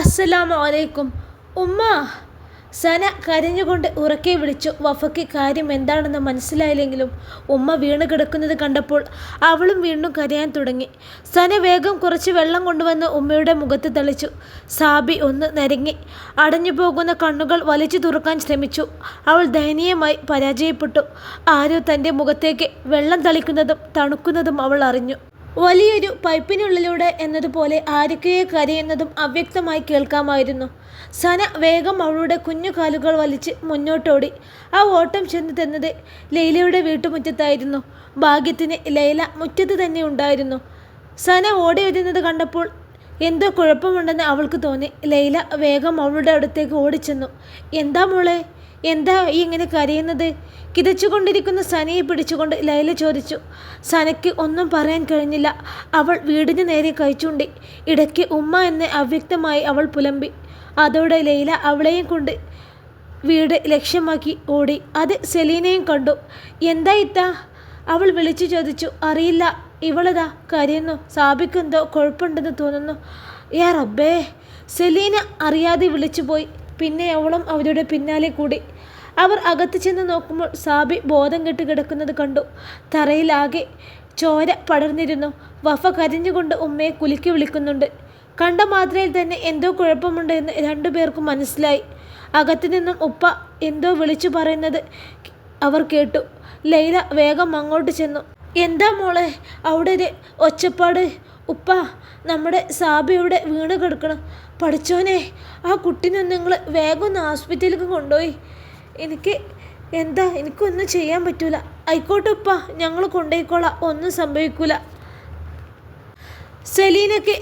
അസ്സലാമു അലൈക്കും ഉമ്മ സന കരഞ്ഞുകൊണ്ട് ഉറക്കെ വിളിച്ചു. വഫയ്ക്ക് കാര്യം എന്താണെന്ന് മനസ്സിലായില്ലെങ്കിലും ഉമ്മ വീണ് കിടക്കുന്നത് കണ്ടപ്പോൾ അവളും വീണ്ടും കരയാൻ തുടങ്ങി. സന വേഗം കുറച്ച് വെള്ളം കൊണ്ടുവന്ന് ഉമ്മയുടെ മുഖത്ത് തളിച്ചു. സാബി ഒന്ന് നരങ്ങി. അടഞ്ഞു പോകുന്ന കണ്ണുകൾ വലിച്ചു തുറക്കാൻ ശ്രമിച്ചു. അവൾ ദയനീയമായി പരാജയപ്പെട്ടു. ആരോ തന്റെ മുഖത്തേക്ക് വെള്ളം തളിക്കുന്നതും തണുക്കുന്നതും അവൾ അറിഞ്ഞു. വലിയൊരു പൈപ്പിനുള്ളിലൂടെ എന്നതുപോലെ ആരൊക്കെയോ കരയുന്നതും അവ്യക്തമായി കേൾക്കാമായിരുന്നു. സന വേഗം അവളുടെ കുഞ്ഞു കാലുകൾ വലിച്ച് മുന്നോട്ടോടി. ആ ഓട്ടം ചെന്ന് തന്നത് ലൈലയുടെ വീട്ടുമുറ്റത്തായിരുന്നു. ഭാഗ്യത്തിന് ലൈല മുറ്റത്ത് തന്നെ ഉണ്ടായിരുന്നു. സന ഓടി വരുന്നത് കണ്ടപ്പോൾ എന്തോ കുഴപ്പമുണ്ടെന്ന് അവൾക്ക് തോന്നി. ലൈല വേഗം അവളുടെ അടുത്തേക്ക് ഓടിച്ചെന്നു. എന്താ മോളെ? എന്താ ഈ ഇങ്ങനെ കരയുന്നത്? കിതച്ചുകൊണ്ടിരിക്കുന്ന സനയെ പിടിച്ചുകൊണ്ട് ലൈല ചോദിച്ചു. സനയ്ക്ക് ഒന്നും പറയാൻ കഴിഞ്ഞില്ല. അവൾ വീടിന് നേരെ കഴിച്ചുണ്ടി ഇടയ്ക്ക് ഉമ്മ എന്ന് അവ്യക്തമായി അവൾ പുലമ്പി. അതോടെ ലൈല അവളെയും കൊണ്ട് വീട് ലക്ഷ്യമാക്കി ഓടി. അത് സെലീനയും കണ്ടു. എന്താ ഇത്താ? അവൾ വിളിച്ചു ചോദിച്ചു. അറിയില്ല. ഇവളതാ കരയുന്നു. സാബിക്കെന്തോ കുഴപ്പമുണ്ടെന്ന് തോന്നുന്നു. യാ റബ്ബേ. സെലീന അറിയാതെ വിളിച്ചു പോയി പിന്നെ അവളും അവരുടെ പിന്നാലെ കൂടി. അവർ അകത്ത് ചെന്ന് നോക്കുമ്പോൾ സാബി ബോധം കെട്ട് കിടക്കുന്നത് കണ്ടു. തറയിലാകെ ചോര പടർന്നിരുന്നു. വഫ കരഞ്ഞുകൊണ്ട് ഉമ്മയെ കുലുക്കി വിളിക്കുന്നുണ്ട്. കണ്ട മാത്രയിൽ തന്നെ എന്തോ കുഴപ്പമുണ്ട് എന്ന് രണ്ടുപേർക്കും മനസ്സിലായി. അകത്തു നിന്നും ഉപ്പ എന്തോ വിളിച്ചു പറയുന്നത് അവർ കേട്ടു. ലൈല വേഗം അങ്ങോട്ട് ചെന്നു. എന്താ മോളെ അവിടെ ഒരു ഒച്ചപ്പാട്? ഉപ്പ നമ്മുടെ സാബിയുടെ വീണ് കിടക്കണം? പഠിച്ചോനെ ആ കുട്ടീനെ നിങ്ങൾ വേഗം ഒന്ന് ഹോസ്പിറ്റലിലേക്ക് കൊണ്ടുപോയി. എനിക്ക് എന്താ എനിക്കൊന്നും ചെയ്യാൻ പറ്റൂല. ആയിക്കോട്ടെ ഉപ്പ ഞങ്ങൾ കൊണ്ടുപോയിക്കോളാം ഒന്നും സംഭവിക്കൂല. സെലീനയ്ക്ക്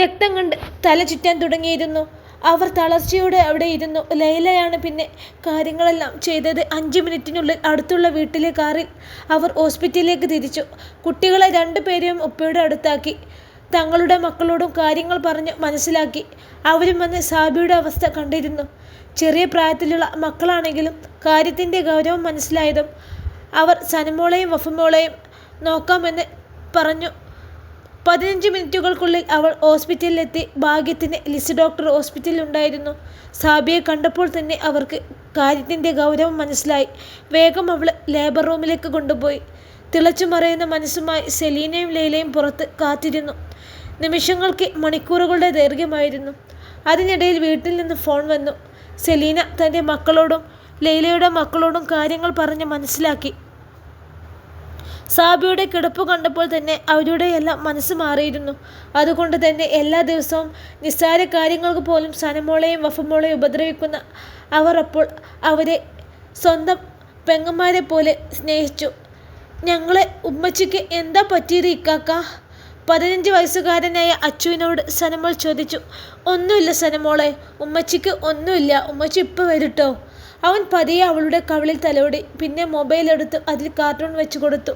രക്തം കണ്ട് തല ചുറ്റാൻ തുടങ്ങിയിരുന്നു. അവർ തളർച്ചയോടെ അവിടെ ഇരുന്നു. ലൈലയാണ് പിന്നെ കാര്യങ്ങളെല്ലാം ചെയ്തത് അഞ്ച് മിനിറ്റിനുള്ളിൽ അടുത്തുള്ള വീട്ടിലെ കാറിൽ. അവർ ഹോസ്പിറ്റലിലേക്ക് തിരിച്ചു. കുട്ടികളെ രണ്ടുപേരെയും ഉപ്പയുടെ അടുത്താക്കി. തങ്ങളുടെ മക്കളോടും കാര്യങ്ങൾ പറഞ്ഞ് മനസ്സിലാക്കി. അവരും വന്ന് സാബിയുടെ അവസ്ഥ കണ്ടിരുന്നു. ചെറിയ പ്രായത്തിലുള്ള മക്കളാണെങ്കിലും കാര്യത്തിന്റെ ഗൗരവം മനസ്സിലായതും അവർ സനമോളെയും വഫമോളെയും നോക്കാമെന്ന് പറഞ്ഞു. പതിനഞ്ച് മിനിറ്റുകൾക്കുള്ളിൽ അവൾ ഹോസ്പിറ്റലിലെത്തി. ഭാഗ്യത്തിന് ലിസ് ഡോക്ടർ ഹോസ്പിറ്റലിൽ ഉണ്ടായിരുന്നു. സാബിയെ കണ്ടപ്പോൾ തന്നെ അവർക്ക് കാര്യത്തിന്റെ ഗൗരവം മനസ്സിലായി. വേഗം അവൾ ലേബർ റൂമിലേക്ക് കൊണ്ടുപോയി. തിളച്ചു മറയുന്ന മനസ്സുമായി സെലീനയും ലൈലയും പുറത്ത് കാത്തിരുന്നു. നിമിഷങ്ങൾക്ക് മണിക്കൂറുകളുടെ ദൈർഘ്യമായിരുന്നു. അതിനിടയിൽ വീട്ടിൽ നിന്ന് ഫോൺ വന്നു. സെലീന തന്റെ മക്കളോടും ലൈലയുടെ മക്കളോടും കാര്യങ്ങൾ പറഞ്ഞ് മനസ്സിലാക്കി. സാബിയുടെ കിടപ്പ് കണ്ടപ്പോൾ തന്നെ അവരുടെ എല്ലാം മനസ്സ് മാറിയിരുന്നു. അതുകൊണ്ട് തന്നെ എല്ലാ ദിവസവും നിസ്സാര കാര്യങ്ങൾക്ക് പോലും സനമോളെയും വഫമോളെയും ഉപദ്രവിക്കുന്ന അവർ അപ്പോൾ അവരെ സ്വന്തം പെങ്ങന്മാരെ പോലെ സ്നേഹിച്ചു. ഞങ്ങളെ ഉമ്മച്ചിക്ക് എന്താ പറ്റിയത് ഇക്കാക്ക? പതിനഞ്ച് വയസ്സുകാരനായ അച്ചുവിനോട് സനമോൾ ചോദിച്ചു. ഒന്നുമില്ല സനമോളെ ഉമ്മച്ചിക്ക് ഒന്നുമില്ല. ഉമ്മച്ചി ഇപ്പോൾ വരട്ടോ? അവൻ പതിയെ അവളുടെ കവിളിൽ തലോടി പിന്നെ മൊബൈൽ എടുത്ത് അതിൽ കാർട്ടൂൺ വെച്ച് കൊടുത്തു.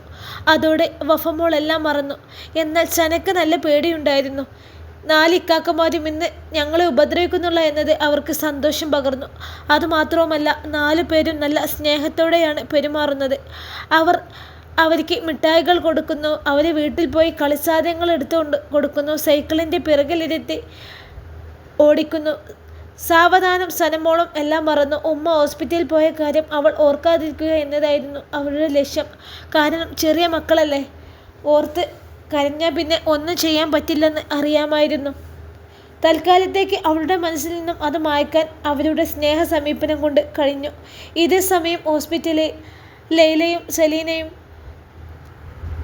അതോടെ വഫമോൾ എല്ലാം മറന്നു. എന്നാൽ സനക്ക് നല്ല പേടിയുണ്ടായിരുന്നു. നാല് ഇക്കാക്കമാരും ഇന്ന് ഞങ്ങളെ ഉപദ്രവിക്കുന്നുള്ള എന്നത് അവർക്ക് സന്തോഷം പകർന്നു. അതുമാത്രവുമല്ല നാലു പേരും നല്ല സ്നേഹത്തോടെയാണ് പെരുമാറുന്നത്. അവർ അവർക്ക് മിഠായികൾ കൊടുക്കുന്നു. അവരെ വീട്ടിൽ പോയി കളിസാധനങ്ങൾ എടുത്തുകൊണ്ട് കൊടുക്കുന്നു. സൈക്കിളിന്റെ പിറകിലിരുത്തി ഓടിക്കുന്നു. സാവധാനം സനമോളം എല്ലാം മറന്നു. ഉമ്മ ഹോസ്പിറ്റലിൽ പോയ കാര്യം അവൾ ഓർക്കാതിരിക്കുക എന്നതായിരുന്നു അവളുടെ ലക്ഷ്യം. കാരണം ചെറിയ മക്കളല്ലേ? ഓർത്ത് കരഞ്ഞാൽ പിന്നെ ഒന്നും ചെയ്യാൻ പറ്റില്ലെന്ന് അറിയാമായിരുന്നു. തൽക്കാലത്തേക്ക് അവളുടെ മനസ്സിൽ നിന്നും അത് മായ്ക്കാൻ അവരുടെ സ്നേഹ സമീപനം കൊണ്ട് കഴിഞ്ഞു. ഇതേ സമയം ഹോസ്പിറ്റലിൽ ലൈലയും സലീനയും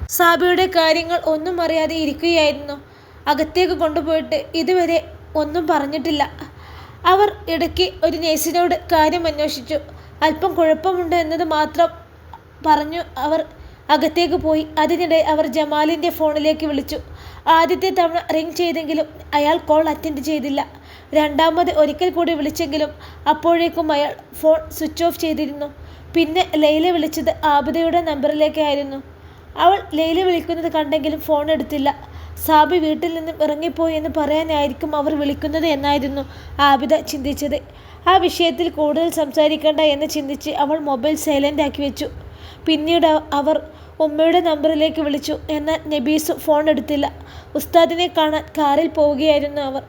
സാബിയുടെ കാര്യങ്ങൾ ഒന്നും അറിയാതെ ഇരിക്കുകയായിരുന്നു. അകത്തേക്ക് കൊണ്ടുപോയിട്ട് ഇതുവരെ ഒന്നും പറഞ്ഞിട്ടില്ല. അവർ ഇടയ്ക്ക് ഒരു നേഴ്സിനോട് കാര്യം അന്വേഷിച്ചു. അല്പം കുഴപ്പമുണ്ട് എന്നത് മാത്രം പറഞ്ഞു അവർ അകത്തേക്ക് പോയി. അതിനിടെ അവർ ജമാലിന്റെ ഫോണിലേക്ക് വിളിച്ചു. ആദ്യത്തെ തവണ റിങ് ചെയ്തെങ്കിലും അയാൾ കോൾ അറ്റൻഡ് ചെയ്തില്ല. രണ്ടാമത് ഒരിക്കൽ കൂടി വിളിച്ചെങ്കിലും അപ്പോഴേക്കും അയാൾ ഫോൺ സ്വിച്ച് ഓഫ് ചെയ്തിരുന്നു. പിന്നെ ലൈല വിളിച്ചത് ആബിദയുടെ നമ്പറിലേക്കായിരുന്നു. അവൾ ലൈല വിളിക്കുന്നത് കണ്ടെങ്കിലും ഫോൺ എടുത്തില്ല. സാബി വീട്ടിൽ നിന്നും ഇറങ്ങിപ്പോയി എന്ന് പറയാനായിരിക്കും അവർ വിളിക്കുന്നത് എന്നായിരുന്നു ആബിദ ചിന്തിച്ചത്. ആ വിഷയത്തിൽ കൂടുതൽ സംസാരിക്കേണ്ട എന്ന് ചിന്തിച്ച് അവൾ മൊബൈൽ സൈലന്റ് ആക്കി വെച്ചു. പിന്നീട് അവർ ഉമ്മയുടെ നമ്പറിലേക്ക് വിളിച്ചു. എന്നാൽ നബീസ് ഫോൺ എടുത്തില്ല. ഉസ്താദിനെ കാണാൻ കാറിൽ പോവുകയായിരുന്നു അവർ.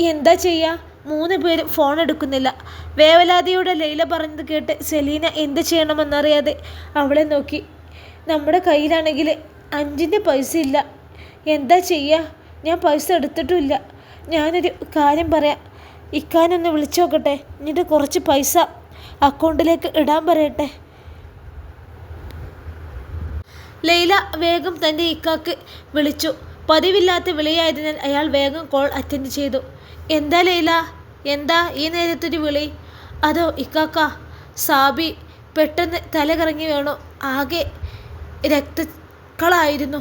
എന്താ ചെയ്യുക മൂന്ന് പേരും ഫോൺ എടുക്കുന്നില്ല. വേവലാതിയുടെ ലൈല പറഞ്ഞത് കേട്ട് സെലീന എന്ത് ചെയ്യണമെന്നറിയാതെ അവളെ നോക്കി. നമ്മുടെ കയ്യിലാണെങ്കിൽ അഞ്ചിന്റെ പൈസ ഇല്ല. എന്താ ചെയ്യുക ഞാൻ പൈസ എടുത്തിട്ടുമില്ല. ഞാനൊരു കാര്യം പറയാം. ഇക്കാനൊന്ന് വിളിച്ചു നോക്കട്ടെ. എന്നിട്ട് കുറച്ച് പൈസ അക്കൗണ്ടിലേക്ക് ഇടാൻ പറയട്ടെ. ലൈല വേഗം തന്റെ ഇക്കാക്ക് വിളിച്ചു. പതിവില്ലാത്ത വിളിയായതിനാൽ അയാൾ വേഗം കോൾ അറ്റൻഡ് ചെയ്തു. എന്താ ലൈല? എന്താ ഈ നേരത്തൊരു വിളി? അതോ ഇക്കാക്ക? സാബി പെട്ടെന്ന് തലകറങ്ങി വീണു. ആകെ രക്തക്കളായിരുന്നു.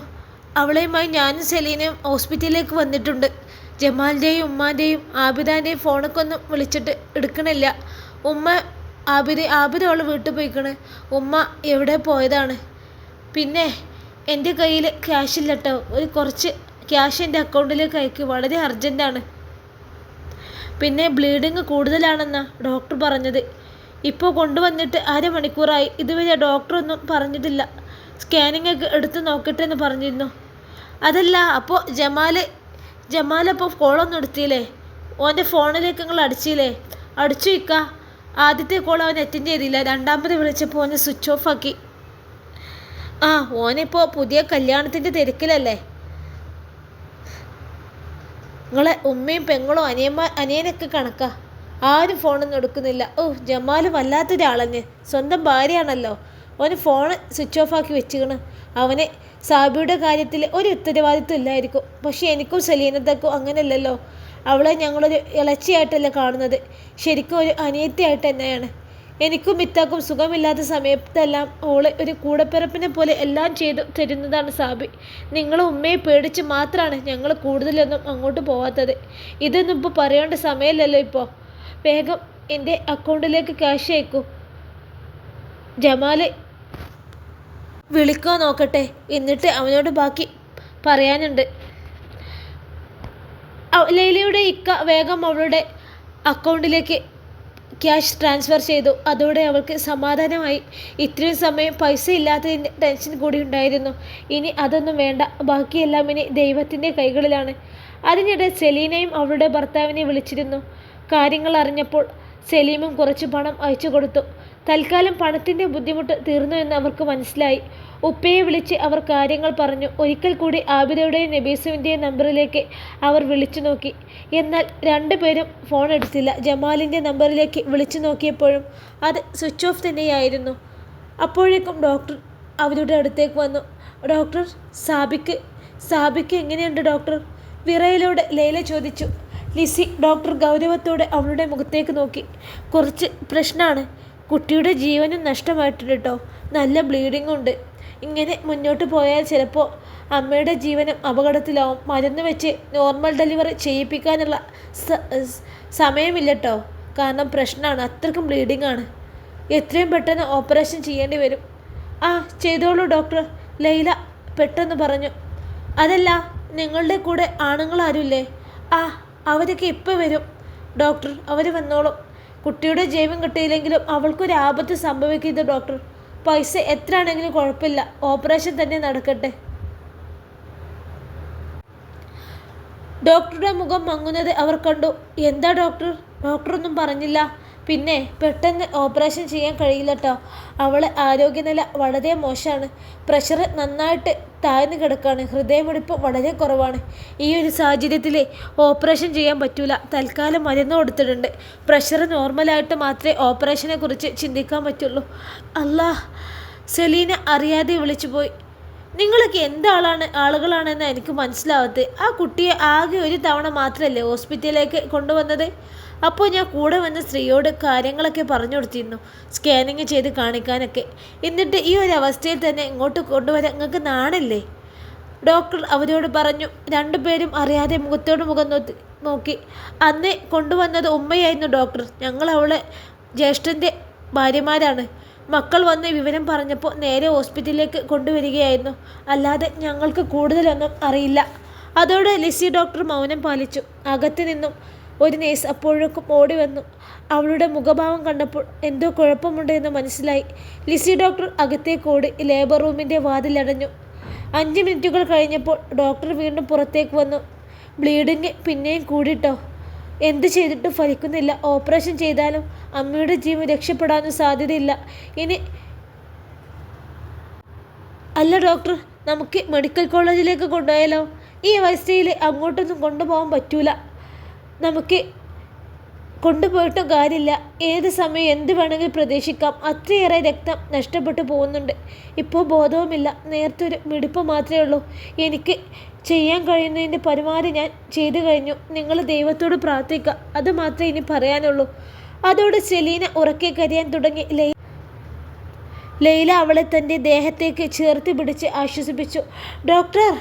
അവളെയുമായി ഞാനും സെലീനയും ഹോസ്പിറ്റലിലേക്ക് വന്നിട്ടുണ്ട്. ജമാലിന്റെയും ഉമ്മാന്റെയും ആബിദാന്റെയും ഫോണൊക്കെ ഒന്നും വിളിച്ചിട്ട് എടുക്കണില്ല. ഉമ്മ ആബിദ ആബിദ അവൾ വീട്ടിൽ പോയിക്കണ്. ഉമ്മ എവിടെ പോയതാണ്? പിന്നെ എന്റെ കയ്യിൽ ക്യാഷ് ഇല്ല കേട്ടോ ഒരു കുറച്ച് ക്യാഷ് എന്റെ അക്കൗണ്ടിലേക്ക് അയക്കി. വളരെ അർജന്റാണ് പിന്നെ ബ്ലീഡിങ് കൂടുതലാണെന്നാണ് ഡോക്ടർ പറഞ്ഞത്. ഇപ്പോൾ കൊണ്ടുവന്നിട്ട് അരമണിക്കൂറായി. ഇതുവരെ ഡോക്ടറൊന്നും പറഞ്ഞിട്ടില്ല. സ്കാനിങ് ഒക്കെ എടുത്ത് നോക്കട്ടെ എന്ന് പറഞ്ഞിരുന്നു. അതല്ല അപ്പോൾ ജമാൽ ജമാൽ അപ്പോൾ കോളൊന്നും എടുത്തില്ലേ? ഓന്റെ ഫോണിലേക്ക് നിങ്ങൾ അടിച്ചില്ലേ? അടിച്ചു ഇക്ക. ആദ്യത്തെ കോൾ അവൻ അറ്റൻഡ് ചെയ്തില്ല. രണ്ടാമത് വിളിച്ചപ്പോൾ ഓനെ സ്വിച്ച് ഓഫ് ആക്കി. ആ ഓനിപ്പോൾ പുതിയ കല്യാണത്തിന്റെ തിരക്കിലല്ലേ? നിങ്ങളെ ഉമ്മയും പെങ്ങളും അനിയന്മാ അനിയനൊക്കെ കണക്കാ. ആരും ഫോണൊന്നും എടുക്കുന്നില്ല. ഓ ജമാൽ വല്ലാത്തൊരാളഞ്ഞ് സ്വന്തം ഭാര്യയാണല്ലോ. ഓന് ഫോൺ സ്വിച്ച് ഓഫ് ആക്കി വെച്ചിരിക്കണം. അവന് സാബിയുടെ കാര്യത്തിൽ ഒരു ഉത്തരവാദിത്വം ഇല്ലായിരിക്കും. പക്ഷേ എനിക്കും സലീനത്തക്കും അങ്ങനെയല്ലല്ലോ. അവളെ ഞങ്ങളൊരു ഇളച്ചിയായിട്ടല്ല കാണുന്നത്. ശരിക്കും ഒരു അനിയത്തിയായിട്ട് തന്നെയാണ്. എനിക്കും മിത്താക്കും സുഖമില്ലാത്ത സമയത്തെല്ലാം ഓളെ ഒരു കൂടപ്പിറപ്പിനെ പോലെ എല്ലാം ചെയ്തു തരുന്നതാണ് സാബി. നിങ്ങളെ ഉമ്മയെ പേടിച്ച് മാത്രമാണ് ഞങ്ങൾ കൂടുതലൊന്നും അങ്ങോട്ട് പോവാത്തത്. ഇതൊന്നും ഇപ്പോൾ പറയേണ്ട സമയമല്ലല്ലോ ഇപ്പോൾ വേഗം എന്റെ അക്കൗണ്ടിലേക്ക് ക്യാഷ് അയക്കൂ. ജമാൽ വിളിക്കാൻ നോക്കട്ടെ. എന്നിട്ട് അവനോട് ബാക്കി പറയാനുണ്ട്. ലൈലയുടെ ഇക്ക വേഗം അവളുടെ അക്കൗണ്ടിലേക്ക് ക്യാഷ് ട്രാൻസ്ഫർ ചെയ്തു. അതോടെ അവൾക്ക് സമാധാനമായി. ഇത്രയും സമയം പൈസ ഇല്ലാത്തതിന്റെ ടെൻഷൻ കൂടി ഉണ്ടായിരുന്നു. ഇനി അതൊന്നും വേണ്ട. ബാക്കിയെല്ലാം ഇനി ദൈവത്തിന്റെ കൈകളിലാണ്. അതിനിടെ സെലീനയും അവളുടെ ഭർത്താവിനെ വിളിച്ചിരുന്നു. കാര്യങ്ങൾ അറിഞ്ഞപ്പോൾ സലീമും കുറച്ച് പണം അയച്ചു കൊടുത്തു. തൽക്കാലം പണത്തിന്റെ ബുദ്ധിമുട്ട് തീർന്നു എന്ന് അവർക്ക് മനസ്സിലായി. ഉപ്പയെ വിളിച്ച് അവർ കാര്യങ്ങൾ പറഞ്ഞു. ഒരിക്കൽ കൂടി ആബിദയുടെയും നബീസുവിന്റെയും നമ്പറിലേക്ക് അവർ വിളിച്ചു നോക്കി. എന്നാൽ രണ്ടുപേരും ഫോൺ എടുത്തില്ല. ജമാലിന്റെ നമ്പറിലേക്ക് വിളിച്ചു നോക്കിയപ്പോഴും അത് സ്വിച്ച് ഓഫ് തന്നെയായിരുന്നു. അപ്പോഴേക്കും ഡോക്ടർ അവരുടെ അടുത്തേക്ക് വന്നു. ഡോക്ടർ സാബിക്ക് സാബിക്ക് എങ്ങനെയുണ്ട് ഡോക്ടർ വിറയിലൂടെ ലൈല ചോദിച്ചു. ലിസി ഡോക്ടർ ഗൗരവത്തോടെ അവളുടെ മുഖത്തേക്ക് നോക്കി. കുറച്ച് പ്രശ്നമാണ് കുട്ടിയുടെ ജീവനും നഷ്ടമായിട്ടുണ്ട് കേട്ടോ. നല്ല ബ്ലീഡിംഗ് ഉണ്ട്. ഇങ്ങനെ മുന്നോട്ട് പോയാൽ ചിലപ്പോൾ അമ്മയുടെ ജീവനും അപകടത്തിലാവും. മരുന്ന് വെച്ച് നോർമൽ ഡെലിവറി ചെയ്യിപ്പിക്കാനുള്ള സമയമില്ല കേട്ടോ. കാരണം പ്രശ്നമാണ് അത്രക്കും ബ്ലീഡിംഗ് ആണ്. എത്രയും പെട്ടെന്ന് ഓപ്പറേഷൻ ചെയ്യേണ്ടി വരും. ആ ചെയ്തോളൂ ഡോക്ടർ ലൈല പെട്ടെന്ന് പറഞ്ഞു. അതല്ല നിങ്ങളുടെ കൂടെ ആണുങ്ങൾ ആരുമില്ലേ ആ അവരൊക്കെ ഇപ്പോൾ വരും. ഡോക്ടർ അവർ വന്നോളും. കുട്ടിയുടെ ജീവൻ കിട്ടിയില്ലെങ്കിലും അവൾക്കൊരു ആപത്ത് സംഭവിക്കുന്നത് ഡോക്ടർ പൈസ എത്ര ആണെങ്കിലും കുഴപ്പമില്ല. ഓപ്പറേഷൻ തന്നെ നടക്കട്ടെ. ഡോക്ടറുടെ മുഖം മങ്ങുന്നത് അവർ കണ്ടു. എന്താ ഡോക്ടർ ഡോക്ടറൊന്നും പറഞ്ഞില്ല. പിന്നെ പെട്ടെന്ന് ഓപ്പറേഷൻ ചെയ്യാൻ കഴിയില്ല കേട്ടോ അവളെ ആരോഗ്യനില വളരെ മോശമാണ്. പ്രഷർ നന്നായിട്ട് താഴ്ന്നു കിടക്കുകയാണ് ഹൃദയമിടിപ്പ് വളരെ കുറവാണ്. ഈ ഒരു സാഹചര്യത്തിൽ ഓപ്പറേഷൻ ചെയ്യാൻ പറ്റൂല. തൽക്കാലം മരുന്ന് കൊടുത്തിട്ടുണ്ട്. പ്രഷർ നോർമലായിട്ട് മാത്രമേ ഓപ്പറേഷനെ കുറിച്ച് ചിന്തിക്കാൻ പറ്റുള്ളൂ. അല്ലാ സെലീന അറിയാതെ വിളിച്ചു പോയി. നിങ്ങളൊക്കെ എന്താളാണ് ആളുകളാണെന്ന് എനിക്ക് മനസ്സിലാവത്ത് ആ കുട്ടിയെ ആകെ ഒരു തവണ മാത്രമല്ലേ ഹോസ്പിറ്റലിലേക്ക് കൊണ്ടുവന്നത്? അപ്പോൾ ഞാൻ കൂടെ വന്ന സ്ത്രീയോട് കാര്യങ്ങളൊക്കെ പറഞ്ഞു കൊടുത്തിരുന്നു. സ്കാനിങ് ചെയ്ത് കാണിക്കാനൊക്കെ. എന്നിട്ട് ഈ ഒരു അവസ്ഥയിൽ തന്നെ ഇങ്ങോട്ട് കൊണ്ടുവരാൻ നിങ്ങൾക്ക് നാണല്ലേ? ഡോക്ടർ അവരോട് പറഞ്ഞു രണ്ടുപേരും അറിയാതെ മുഖത്തോട് മുഖം നോക്കി നോക്കി. അന്ന് കൊണ്ടുവന്നത് ഉമ്മയായിരുന്നു ഡോക്ടർ ഞങ്ങൾ അവളെ ജ്യേഷ്ഠന്റെ ഭാര്യമാരാണ്. മക്കൾ വന്ന് വിവരം പറഞ്ഞപ്പോൾ നേരെ ഹോസ്പിറ്റലിലേക്ക് കൊണ്ടുവരികയായിരുന്നു. അല്ലാതെ ഞങ്ങൾക്ക് കൂടുതലൊന്നും അറിയില്ല. അതോടെ ലിസി ഡോക്ടർ മൗനം പാലിച്ചു. അകത്ത് നിന്നും ഒരു നേഴ്സ് അപ്പോഴേക്കും ഓടി വന്നു. അവളുടെ മുഖഭാവം കണ്ടപ്പോൾ എന്തോ കുഴപ്പമുണ്ട് എന്ന് മനസ്സിലായി. ലിസി ഡോക്ടർ അകത്തേക്കോടി ലേബർ റൂമിന്റെ വാതിലടഞ്ഞു. അഞ്ച് മിനിറ്റുകൾ കഴിഞ്ഞപ്പോൾ ഡോക്ടർ വീണ്ടും പുറത്തേക്ക് വന്നു. ബ്ലീഡിങ് പിന്നെയും കൂടിട്ടോ? എന്ത് ചെയ്തിട്ടും ഫലിക്കുന്നില്ല. ഓപ്പറേഷൻ ചെയ്താലും അമ്മയുടെ ജീവൻ രക്ഷപ്പെടാനും സാധ്യതയില്ല. ഇനി അല്ല ഡോക്ടർ നമുക്ക് മെഡിക്കൽ കോളേജിലേക്ക് കൊണ്ടുപോയാലോ? ഈ അവസ്ഥയിൽ അങ്ങോട്ടൊന്നും കൊണ്ടുപോകാൻ പറ്റൂല. നമുക്ക് കൊണ്ടുപോയിട്ടും കാര്യമില്ല. ഏത് സമയം എന്ത് വേണമെങ്കിൽ പ്രതീക്ഷിക്കാം. അത്രയേറെ രക്തം നഷ്ടപ്പെട്ടു പോകുന്നുണ്ട്. ഇപ്പോൾ ബോധവുമില്ല. നേരത്തെ ഒരു മിടിപ്പ് മാത്രമേ ഉള്ളൂ. എനിക്ക് ചെയ്യാൻ കഴിയുന്നതിന്റെ പരമാവധി ഞാൻ ചെയ്തു കഴിഞ്ഞു. നിങ്ങൾ ദൈവത്തോട് പ്രാർത്ഥിക്കുക. അത് മാത്രമേ ഇനി പറയാനുള്ളൂ. അതോടെ സെലീന ഉറക്കെ കരയാൻ തുടങ്ങി. ലൈ ലൈല അവളെ തന്റെ ദേഹത്തേക്ക് ചേർത്ത് പിടിച്ച് ആശ്വസിപ്പിച്ചു. ഡോക്ടർ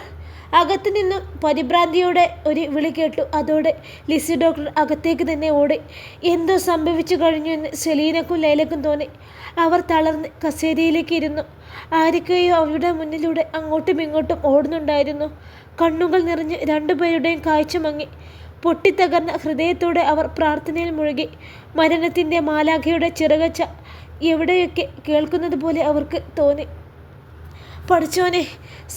അകത്തു നിന്നും പരിഭ്രാന്തിയോടെ ഒരു വിളി കേട്ടു. അതോടെ ലിസി ഡോക്ടർ അകത്തേക്ക് തന്നെ ഓടി. എന്തോ സംഭവിച്ചു കഴിഞ്ഞു എന്ന് സെലീനക്കും ലൈലക്കും തോന്നി. അവർ തളർന്ന് കസേരയിലേക്ക് ഇരുന്നു. ആരൊക്കെയോ അവരുടെ മുന്നിലൂടെ അങ്ങോട്ടും ഇങ്ങോട്ടും ഓടുന്നുണ്ടായിരുന്നു. കണ്ണുകൾ നിറഞ്ഞ് രണ്ടുപേരുടെയും കാഴ്ച മങ്ങി. പൊട്ടിത്തകർന്ന ഹൃദയത്തോടെ അവർ പ്രാർത്ഥനയിൽ മുഴുകി. മരണത്തിന്റെ മാലാഖയുടെ ചിറകച്ച എവിടെയൊക്കെ കേൾക്കുന്നത് പോലെ അവർക്ക് തോന്നി. പഠിച്ചോനെ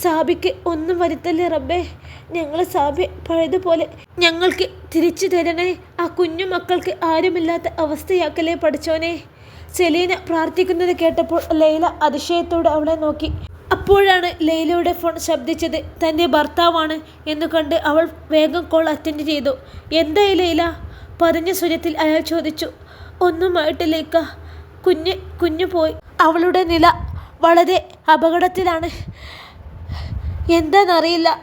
സാബിക്ക് ഒന്നും വരുത്തല്ലേ റബ്ബേ? ഞങ്ങൾ സാബി പഴയതുപോലെ ഞങ്ങൾക്ക് തിരിച്ചു തരണേ. ആ കുഞ്ഞു മക്കൾക്ക് ആരുമില്ലാത്ത അവസ്ഥയാക്കലേ പഠിച്ചോനെ? സെലീന പ്രാർത്ഥിക്കുന്നത് കേട്ടപ്പോൾ ലൈല അതിശയത്തോടെ അവളെ നോക്കി. അപ്പോഴാണ് ലൈലയുടെ ഫോൺ ശബ്ദിച്ചത് തന്റെ ഭർത്താവാണ് എന്ന് കണ്ട് അവൾ വേഗം കോൾ അറ്റൻഡ് ചെയ്തു. എന്തായി ലൈല? പറഞ്ഞ സ്വരത്തിൽ അയാൾ ചോദിച്ചു. ഒന്നുമായിട്ടില്ലേക്ക. കുഞ്ഞ് കുഞ്ഞു പോയി അവളുടെ നില വളരെ അപകടത്തിലാണ്. എന്താണെന്നറിയില്ല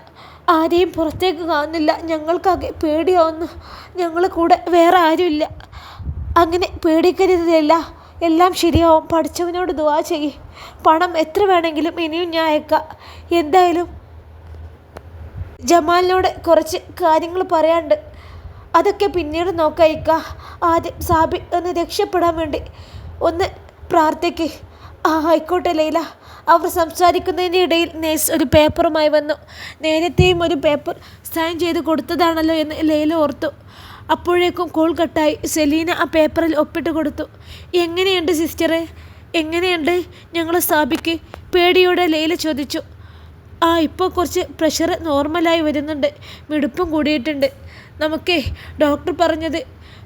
ആരെയും പുറത്തേക്ക് കാണുന്നില്ല. ഞങ്ങൾക്കാകെ പേടിയാവുന്നു. ഞങ്ങളെ കൂടെ വേറെ ആരുമില്ല. അങ്ങനെ പേടിക്കരുതല്ല. എല്ലാം ശരിയാവും. പഠിച്ചവനോട് ദുവാ ചെയ്യ്. പണം എത്ര വേണമെങ്കിലും ഇനിയും ഞാൻ അയക്കാം. എന്തായാലും ജമാലിനോട് കുറച്ച് കാര്യങ്ങൾ പറയാണ്ട് അതൊക്കെ പിന്നീട് നോക്കയക്കാം ആദ്യം സാബി ഒന്ന് രക്ഷപ്പെടാൻ വേണ്ടി ഒന്ന് പ്രാർത്ഥിക്ക്. ആ ആയിക്കോട്ടെ ലൈല. അവർ സംസാരിക്കുന്നതിന്റെ ഇടയിൽ നേഴ്സ് ഒരു പേപ്പറുമായി വന്നു. നേരത്തെയും ഒരു പേപ്പർ സൈൻ ചെയ്ത് കൊടുത്തതാണല്ലോ എന്ന് ലൈല ഓർത്തു. അപ്പോഴേക്കും കോൾ കട്ടായി. സെലീന ആ പേപ്പറിൽ ഒപ്പിട്ട് കൊടുത്തു. എങ്ങനെയുണ്ട് സിസ്റ്ററെ? എങ്ങനെയുണ്ട്? ഞങ്ങൾ സ്ഥാപിക്ക്. പേടിയോടെ ലൈല ചോദിച്ചു. ആ ഇപ്പോൾ കുറച്ച് പ്രഷർ നോർമലായി വരുന്നുണ്ട്. മിടുപ്പും കൂടിയിട്ടുണ്ട്. നമുക്കേ ഡോക്ടർ പറഞ്ഞത്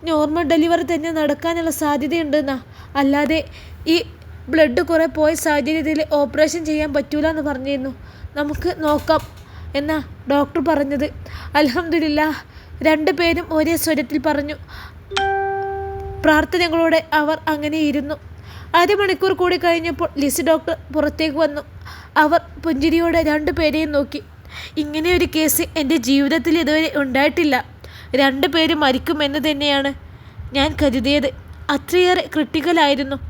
നോർമൽ ഡെലിവറി തന്നെ നടക്കാനുള്ള സാധ്യതയുണ്ടെന്നാ. അല്ലാതെ ഈ ബ്ലഡ് കുറേ പോയ സാഹചര്യത്തിൽ ഓപ്പറേഷൻ ചെയ്യാൻ പറ്റൂല എന്ന് പറഞ്ഞിരുന്നു. നമുക്ക് നോക്കാം. എന്നാ ഡോക്ടർ പറഞ്ഞത്. അലഹമില്ല രണ്ടു പേരും ഒരേ സ്വരത്തിൽ പറഞ്ഞു. പ്രാർത്ഥനകളോടെ അവർ അങ്ങനെ ഇരുന്നു. അരമണിക്കൂർ കൂടി കഴിഞ്ഞപ്പോൾ ലിസ് ഡോക്ടർ പുറത്തേക്ക് വന്നു. അവർ പുഞ്ചിരിയോടെ രണ്ടു പേരെയും നോക്കി. ഇങ്ങനെ ഒരു കേസ് എന്റെ ജീവിതത്തിൽ ഇതുവരെ ഉണ്ടായിട്ടില്ല. രണ്ടു പേരും മരിക്കുമെന്ന് തന്നെയാണ് ഞാൻ കരുതിയത്. അത്രയേറെ ക്രിട്ടിക്കലായിരുന്നു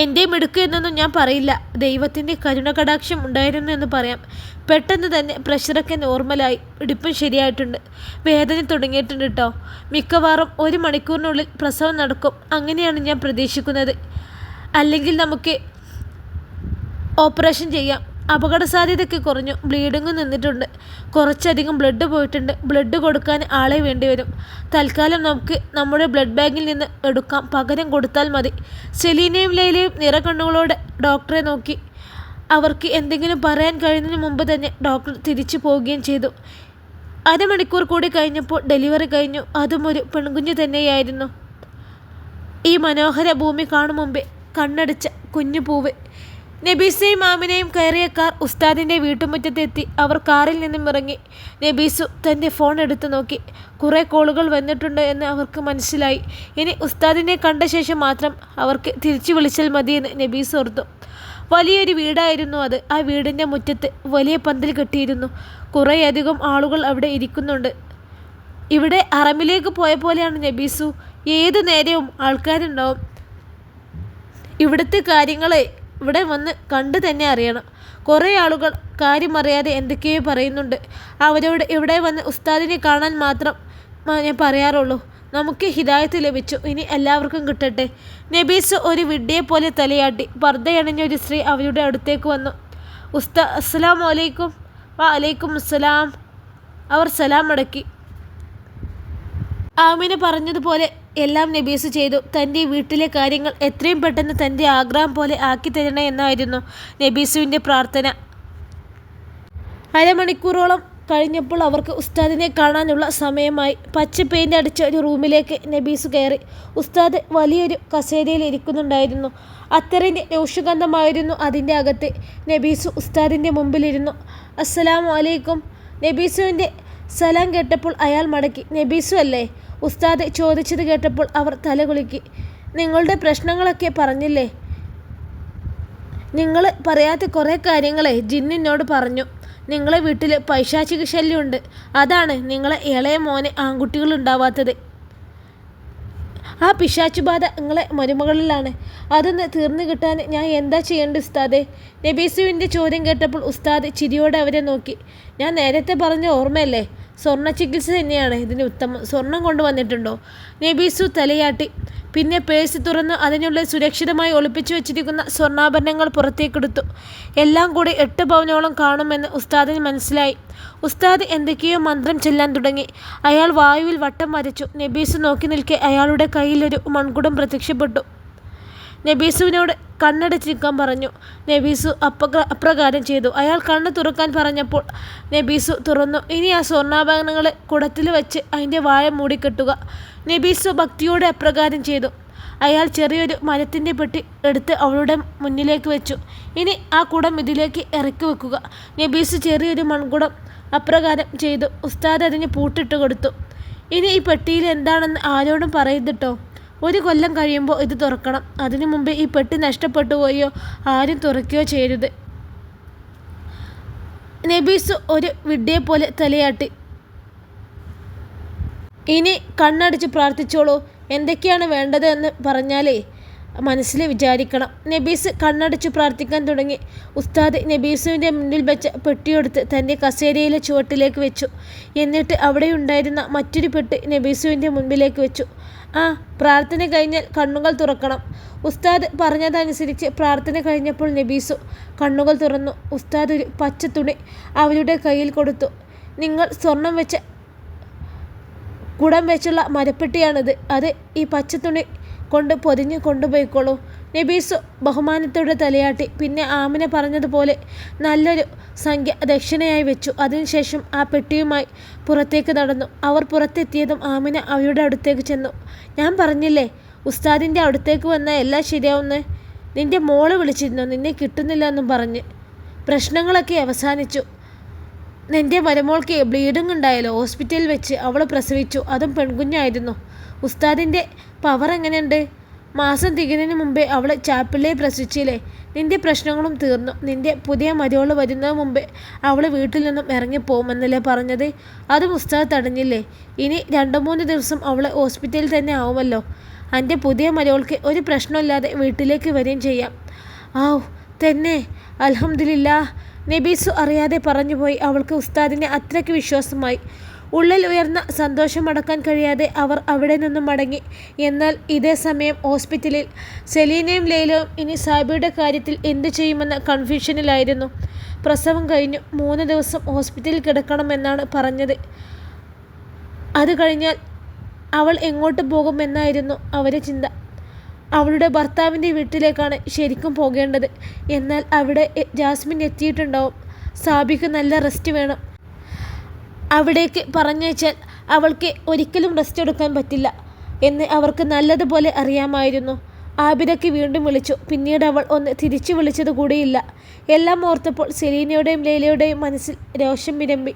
എന്റെ മിടുക്ക് എന്നൊന്നും ഞാൻ പറയില്ല. ദൈവത്തിന്റെ കരുണകടാക്ഷം ഉണ്ടായിരുന്നു എന്ന് പറയാം. പെട്ടെന്ന് തന്നെ പ്രഷറൊക്കെ നോർമലായി. ഇടിപ്പും ശരിയായിട്ടുണ്ട്. വേദന തുടങ്ങിയിട്ടുണ്ട് കേട്ടോ മിക്കവാറും ഒരു മണിക്കൂറിനുള്ളിൽ പ്രസവം നടക്കും. അങ്ങനെയാണ് ഞാൻ പ്രതീക്ഷിക്കുന്നത്. അല്ലെങ്കിൽ നമുക്ക് ഓപ്പറേഷൻ ചെയ്യാം. അപകട സാധ്യതയൊക്കെ കുറഞ്ഞു. ബ്ലീഡിങ് നിന്നിട്ടുണ്ട്. കുറച്ചധികം ബ്ലഡ് പോയിട്ടുണ്ട്. ബ്ലഡ് കൊടുക്കാൻ ആളെ വേണ്ടി വരും. തൽക്കാലം നമുക്ക് നമ്മുടെ ബ്ലഡ് ബാങ്കിൽ നിന്ന് എടുക്കാം. പകരം കൊടുത്താൽ മതി. സെലീനയും ലൈലയും നിറകണ്ണുകളോടെ ഡോക്ടറെ നോക്കി. അവർക്ക് എന്തെങ്കിലും പറയാൻ കഴിയുന്നതിന് മുമ്പ് തന്നെ ഡോക്ടർ തിരിച്ചു പോവുകയും ചെയ്തു. അരമണിക്കൂർ കൂടി കഴിഞ്ഞപ്പോൾ ഡെലിവറി കഴിഞ്ഞു. അതും ഒരു പെൺകുഞ്ഞ് തന്നെയായിരുന്നു. ഈ മനോഹര ഭൂമി കാണും മുമ്പേ കണ്ണടിച്ച കുഞ്ഞു പൂവ് നബീസയും മാമിനെയും കയറിയ കാർ ഉസ്താദിന്റെ വീട്ടുമുറ്റത്തെത്തി. അവർ കാറിൽ നിന്നും ഇറങ്ങി. നബീസു തന്റെ ഫോൺ എടുത്ത് നോക്കി. കുറേ കോളുകൾ വന്നിട്ടുണ്ട് എന്ന് അവർക്ക് മനസ്സിലായി. ഇനി ഉസ്താദിനെ കണ്ട ശേഷം മാത്രം അവർക്ക് തിരിച്ചു വിളിച്ചാൽ മതിയെന്ന് നബീസ് ഓർത്തു. വലിയൊരു വീടായിരുന്നു അത്. ആ വീടിന്റെ മുറ്റത്ത് വലിയ പന്തൽ കെട്ടിയിരുന്നു. കുറേയധികം ആളുകൾ അവിടെ ഇരിക്കുന്നുണ്ട്. ഇവിടെ അറമിലേക്ക് പോയ പോലെയാണ് നബീസു. ഏതു നേരവും ആൾക്കാരുണ്ടാവും. ഇവിടുത്തെ കാര്യങ്ങളെ ഇവിടെ വന്ന് കണ്ടു തന്നെ അറിയണം. കുറേ ആളുകൾ കാര്യം അറിയാതെ എന്തൊക്കെയോ പറയുന്നുണ്ട്. അവരോട് ഇവിടെ വന്ന് ഉസ്താദിനെ കാണാൻ മാത്രം ഞാൻ പറയാറുള്ളൂ. നമുക്ക് ഹിദായത്ത് ലഭിച്ചു. ഇനി എല്ലാവർക്കും കിട്ടട്ടെ. നബീസ് ഒരു വിഡ്ഢിയെ പോലെ തലയാട്ടി. പർദ്ദയണഞ്ഞ ഒരു സ്ത്രീ അവരുടെ അടുത്തേക്ക് വന്നു. ഉസ്താ അസ്സലാമലൈക്കും വാ അലൈക്കും അസ്സലാം. അവർ സലാം മടക്കി ആമിന പറഞ്ഞതുപോലെ എല്ലാം നബീസ് ചെയ്തു. തന്റെ വീട്ടിലെ കാര്യങ്ങൾ എത്രയും പെട്ടെന്ന് തന്റെ ആഗ്രഹം പോലെ ആക്കി തരണേ എന്നായിരുന്നു നബീസുവിന്റെ പ്രാർത്ഥന. അരമണിക്കൂറോളം കഴിഞ്ഞപ്പോൾ അവർക്ക് ഉസ്താദിനെ കാണാനുള്ള സമയമായി. പച്ച പെയിന്റ് അടിച്ച ഒരു റൂമിലേക്ക് നബീസ് കയറി. ഉസ്താദ് വലിയൊരു കസേരയിൽ ഇരിക്കുന്നുണ്ടായിരുന്നു. അത്തറിന്റെ രോഷഗന്ധമായിരുന്നു അതിന്റെ അകത്ത്. നബീസ് ഉസ്താദിന്റെ മുമ്പിലിരുന്നു. അസ്സലാമു അലൈക്കും. നബീസുവിന്റെ സലാം കേട്ടപ്പോൾ അയാൾ മടക്കി. നബീസു അല്ലേ? ഉസ്താദ് ചോദിച്ചത് കേട്ടപ്പോൾ അവർ തലകുലുക്കി. നിങ്ങളുടെ പ്രശ്നങ്ങളൊക്കെ പറഞ്ഞില്ലേ? നിങ്ങൾ പറയാത്ത കുറേ കാര്യങ്ങളെ ജിന്നിനോട് പറഞ്ഞു. നിങ്ങളെ വീട്ടിൽ പൈശാചിക ശല്യമുണ്ട്. അതാണ് നിങ്ങളെ ഇളയ മോനെ ആൺകുട്ടികൾ ഉണ്ടാവാത്തത്. ആ പിശാച്ചു ബാധ നിങ്ങളെ മരുമകളിലാണ്. അതൊന്ന് തീർന്നു കിട്ടാൻ ഞാൻ എന്താ ചെയ്യേണ്ടത് ഉസ്താദെ? നബീസുവിന്റെ ചോദ്യം കേട്ടപ്പോൾ ഉസ്താദ് ചിരിയോടെ അവരെ നോക്കി. ഞാൻ നേരത്തെ പറഞ്ഞ ഓർമ്മയല്ലേ? സ്വർണ ചികിത്സ തന്നെയാണ് ഇതിന് ഉത്തമം സ്വർണം കൊണ്ടുവന്നിട്ടുണ്ടോ? നബീസു തലയാട്ടി. പിന്നെ പേഴ്സ് തുറന്ന് അതിനുള്ളിൽ സുരക്ഷിതമായി ഒളിപ്പിച്ചു വെച്ചിരിക്കുന്ന സ്വർണാഭരണങ്ങൾ പുറത്തേക്കെടുത്തു. എല്ലാം കൂടി എട്ട് പവനോളം കാണുമെന്ന് ഉസ്താദിന് മനസ്സിലായി. ഉസ്താദ് എന്തൊക്കെയോ മന്ത്രം ചെല്ലാൻ തുടങ്ങി. അയാൾ വായുവിൽ വട്ടം വരച്ചു. നബീസ് നോക്കി നിൽക്കെ അയാളുടെ കയ്യിലൊരു മൺകുടം പ്രത്യക്ഷപ്പെട്ടു. നബീസുവിനോട് കണ്ണടച്ചിരിക്കാൻ പറഞ്ഞു. നബീസു അപ്പ അപ്രകാരം ചെയ്തു. അയാൾ കണ്ണ് തുറക്കാൻ പറഞ്ഞപ്പോൾ നബീസു തുറന്നു. ഇനി ആ സ്വർണാഭരണങ്ങളെ കുടത്തിൽ വെച്ച് അതിന്റെ വാഴ മൂടിക്കെട്ടുക. നബീസു ഭക്തിയോടെ അപ്രകാരം ചെയ്തു. അയാൾ ചെറിയൊരു മരത്തിന്റെ പെട്ടി എടുത്ത് അവളുടെ മുന്നിലേക്ക് വെച്ചു. ഇനി ആ കുടം ഇതിലേക്ക് ഇറക്കി വെക്കുക. നബീസു ചെറിയൊരു മൺകുടം അപ്രകാരം ചെയ്തു. ഉസ്താദ് അതിന് പൂട്ടിട്ട് കൊടുത്തു. ഇനി ഈ പെട്ടിയിൽ എന്താണെന്ന് ആരോടും പറയരുതട്ടോ ഒരു കൊല്ലം കഴിയുമ്പോൾ ഇത് തുറക്കണം. അതിനു മുമ്പേ ഈ പെട്ടി നഷ്ടപ്പെട്ടു പോയോ? ആരും തുറക്കുകയോ ചെയ്യരുത്. നബീസ് ഒരു വിഡ്ഢിയെ പോലെ തലയാട്ടി. ഇനി കണ്ണടിച്ച് പ്രാർത്ഥിച്ചോളൂ. എന്തൊക്കെയാണ് വേണ്ടത് എന്ന് പറഞ്ഞാലേ മനസ്സിൽ വിചാരിക്കണം. നബീസ് കണ്ണടച്ചു പ്രാർത്ഥിക്കാൻ തുടങ്ങി. ഉസ്താദ് നബീസുവിന്റെ മുന്നിൽ വെച്ച പെട്ടിയെടുത്ത് തന്റെ കസേരയിലെ ചുവട്ടിലേക്ക് വെച്ചു. എന്നിട്ട് അവിടെ ഉണ്ടായിരുന്ന മറ്റൊരു പെട്ടി നബീസുവിന്റെ മുൻപിലേക്ക് വെച്ചു. ആ പ്രാർത്ഥന കഴിഞ്ഞാൽ കണ്ണുകൾ തുറക്കണം. ഉസ്താദ് പറഞ്ഞതനുസരിച്ച് പ്രാർത്ഥന കഴിഞ്ഞപ്പോൾ നബീസു കണ്ണുകൾ തുറന്നു. ഉസ്താദ് ഒരു പച്ച തുണി അവരുടെ കയ്യിൽ കൊടുത്തു. നിങ്ങൾ സ്വർണം വെച്ച കുടം വെച്ചുള്ള മരപ്പെട്ടിയാണിത്. അത് ഈ പച്ചത്തുണി കൊണ്ട് പൊതിഞ്ഞ് കൊണ്ടുപോയിക്കോളൂ. നബീസു ബഹുമാനത്തോടെ തലയാട്ടി. പിന്നെ ആമിന പറഞ്ഞതുപോലെ നല്ലൊരു സംഖ്യ ദക്ഷിണയായി വെച്ചു. അതിനുശേഷം ആ പെട്ടിയുമായി പുറത്തേക്ക് നടന്നു. അവർ പുറത്തെത്തിയതും ആമിന അവയുടെ അടുത്തേക്ക് ചെന്നു. ഞാൻ പറഞ്ഞില്ലേ ഉസ്താദിന്റെ അടുത്തേക്ക് വന്നാൽ എല്ലാം ശരിയാവുന്നേ നിന്റെ മോൾ വിളിച്ചിരുന്നു. നിന്നെ കിട്ടുന്നില്ല എന്നും പറഞ്ഞ് പ്രശ്നങ്ങളൊക്കെ അവസാനിച്ചു. നിന്റെ മരുമോൾക്ക് ബ്ലീഡിംഗ് ഉണ്ടായല്ലോ. ഹോസ്പിറ്റലിൽ വെച്ച് അവൾ പ്രസവിച്ചു. അതും പെൺകുഞ്ഞായിരുന്നു. ഉസ്താദിന്റെ പവർ എങ്ങനെയുണ്ട്? മാസം തികുന്നതിന് മുമ്പേ അവളെ ചാപ്പിളേ പ്രസവിച്ചില്ലേ? നിന്റെ പ്രശ്നങ്ങളും തീർന്നു. നിന്റെ പുതിയ മരുവൾ വരുന്നതിന് മുമ്പേ അവൾ വീട്ടിൽ നിന്നും ഇറങ്ങിപ്പോകുമെന്നല്ലേ പറഞ്ഞത്? അത് ഉസ്താദ് തടഞ്ഞില്ലേ? ഇനി രണ്ട് മൂന്ന് ദിവസം അവൾ ഹോസ്പിറ്റലിൽ തന്നെ ആവുമല്ലോ. എന്റെ പുതിയ മരുവൾക്ക് ഒരു പ്രശ്നമില്ലാതെ വീട്ടിലേക്ക് വരികയും ചെയ്യാം. ആവ് തന്നെ. അലഹമില്ല നബീസു അറിയാതെ പറഞ്ഞുപോയി അവൾക്ക് ഉസ്താദിനെ അത്രയ്ക്ക് വിശ്വാസമായി. ഉള്ളിൽ ഉയർന്ന സന്തോഷം അടക്കാൻ കഴിയാതെ അവർ അവിടെ നിന്നും മടങ്ങി. എന്നാൽ ഇതേ സമയം ഹോസ്പിറ്റലിൽ സെലീനയും ലൈലയും ഇനി സാബിയുടെ കാര്യത്തിൽ എന്തു ചെയ്യുമെന്ന കൺഫ്യൂഷനിലായിരുന്നു. പ്രസവം കഴിഞ്ഞു മൂന്ന് ദിവസം ഹോസ്പിറ്റലിൽ കിടക്കണമെന്നാണ് പറഞ്ഞത്. അത് കഴിഞ്ഞാൽ അവൾ എങ്ങോട്ട് പോകുമെന്നായിരുന്നു അവരെ ചിന്ത. അവളുടെ ഭർത്താവിന്റെ വീട്ടിലേക്കാണ് ശരിക്കും പോകേണ്ടത്. എന്നാൽ അവിടെ ജാസ്മിൻ എത്തിയിട്ടുണ്ടാവും. സാബിക്ക് നല്ല റെസ്റ്റ് വേണം. അവിടേക്ക് പറഞ്ഞയച്ചാൽ അവൾക്ക് ഒരിക്കലും റെസ്റ്റ് എടുക്കാൻ പറ്റില്ല എന്ന് അവർക്ക് നല്ലതുപോലെ അറിയാമായിരുന്നു. ആബിദയ്ക്ക് വീണ്ടും വിളിച്ചു. പിന്നീട് അവൾ ഒന്ന് തിരിച്ചു വിളിച്ചത് കൂടിയില്ല. എല്ലാം ഓർത്തപ്പോൾ സെലീനയുടെയും ലൈലയുടെയും മനസ്സിൽ രോഷം വിരമ്പി.